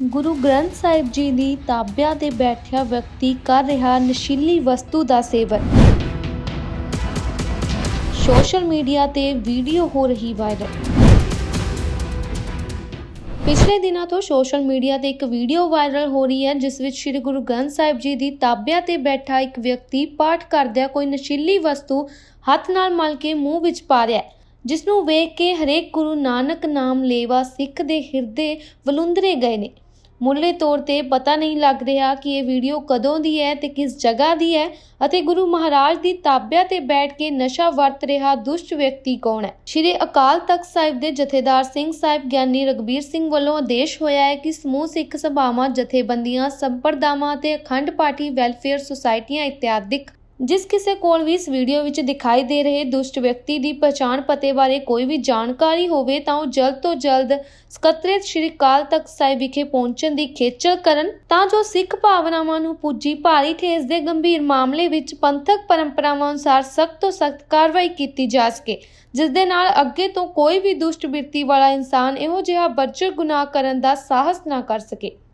ਗੁਰੂ ਗ੍ਰੰਥ ਸਾਹਿਬ ਜੀ ਦੀ ਤਾਬਿਆਂ ਤੇ ਬੈਠਿਆ ਵਿਅਕਤੀ ਕਰ ਰਿਹਾ ਨਸ਼ੀਲੀ ਵਸਤੂ ਦਾ ਸੇਵਨ। ਸੋਸ਼ਲ ਮੀਡੀਆ ਤੇ ਵੀਡੀਓ ਹੋ ਰਹੀ ਵਾਇਰਲ। ਪਿਛਲੇ ਦਿਨਾਂ ਤੋਂ ਸੋਸ਼ਲ ਮੀਡੀਆ ਤੇ ਇੱਕ ਵੀਡੀਓ ਵਾਇਰਲ ਹੋ ਰਹੀ ਹੈ, ਜਿਸ ਵਿੱਚ ਸ੍ਰੀ ਗੁਰੂ ਗ੍ਰੰਥ ਸਾਹਿਬ ਜੀ ਦੀ ਤਾਬਿਆਂ ਤੇ ਬੈਠਾ ਇੱਕ ਵਿਅਕਤੀ ਪਾਠ ਕਰਦਿਆਂ ਕੋਈ ਨਸ਼ੀਲੀ ਵਸਤੂ ਹੱਥ ਨਾਲ ਮਲ ਕੇ ਮੂੰਹ ਵਿੱਚ ਪਾ ਰਿਹਾ ਹੈ, ਜਿਸ ਨੂੰ ਵੇਖ ਕੇ ਹਰੇਕ ਗੁਰੂ ਨਾਨਕ ਨਾਮ ਲੇਵਾ ਸਿੱਖ ਦੇ ਹਿਰਦੇ ਵਲੁੰਦਰੇ ਗਏ ਨੇ। ਮੁੱਢਲੇ ਤੌਰ ਤੇ ਪਤਾ ਨਹੀਂ ਲੱਗ ਰਿਹਾ ਕਿ ਇਹ ਵੀਡੀਓ ਕਦੋਂ ਦੀ ਹੈ ਤੇ ਕਿਸ ਜਗ੍ਹਾ ਦੀ ਹੈ ਅਤੇ ਗੁਰੂ ਮਹਾਰਾਜ ਦੀ ਤਾਬਿਆਂ ਤੇ ਬੈਠ ਕੇ ਨਸ਼ਾ ਵਰਤ ਰਿਹਾ ਦੁਸ਼ਟ ਵਿਅਕਤੀ ਕੌਣ ਹੈ? ਸ਼੍ਰੀ ਅਕਾਲ ਤਖਤ ਸਾਹਿਬ ਦੇ ਜਥੇਦਾਰ ਸਿੰਘ ਸਾਹਿਬ ਗਿਆਨੀ ਰਗਬੀਰ ਸਿੰਘ ਵੱਲੋਂ ਆਦੇਸ਼ ਹੋਇਆ ਹੈ ਕਿ ਸਮੂਹ ਸਿੱਖ ਸਭਾਵਾਂ, ਜਥੇਬੰਦੀਆਂ, ਸੰਪਰਦਾਵਾਂ ਅਤੇ ਅਖੰਡ ਪਾਠੀ ਵੈਲਫੇਅਰ ਸੁਸਾਇਟੀਆਂ ਇਤਿਆਦਿਕ ਜਿਸ ਕਿਸੇ ਕੋਲ ਵੀ ਇਸ ਵੀਡੀਓ ਵਿੱਚ ਦਿਖਾਈ ਦੇ ਰਹੇ ਦੁਸ਼ਟ ਵਿਅਕਤੀ ਦੀ ਪਛਾਣ ਪਤੇ ਬਾਰੇ ਕੋਈ ਵੀ ਜਾਣਕਾਰੀ ਹੋਵੇ ਤਾਂ ਉਹ ਜਲਦ ਤੋਂ ਜਲਦ ਸਕੱਤਰੇਤ ਸ਼੍ਰੀ ਅਕਾਲ ਤਖਤ ਸਾਹਿਬ ਵਿਖੇ ਪਹੁੰਚਣ ਦੀ ਖੇਚਲ ਕਰਨ ਤਾਂ ਜੋ ਸਿੱਖ ਭਾਵਨਾਵਾਂ ਨੂੰ ਪੁੱਜੀ ਭਾਰੀ ਠੇਸ ਦੇ ਗੰਭੀਰ ਮਾਮਲੇ ਵਿੱਚ ਪੰਥਕ ਪਰੰਪਰਾਵਾਂ ਅਨੁਸਾਰ ਸਖਤ ਤੋਂ ਸਖਤ ਕਾਰਵਾਈ ਕੀਤੀ ਜਾ ਸਕੇ, ਜਿਸ ਦੇ ਨਾਲ ਅੱਗੇ ਤੋਂ ਕੋਈ ਵੀ ਦੁਸ਼ਟ ਬਿਰਤੀ ਵਾਲਾ ਇਨਸਾਨ ਇਹੋ ਜਿਹਾ ਬੱਜਰ ਗੁਨਾਹ ਕਰਨ ਦਾ ਸਾਹਸ ਨਾ ਕਰ ਸਕੇ।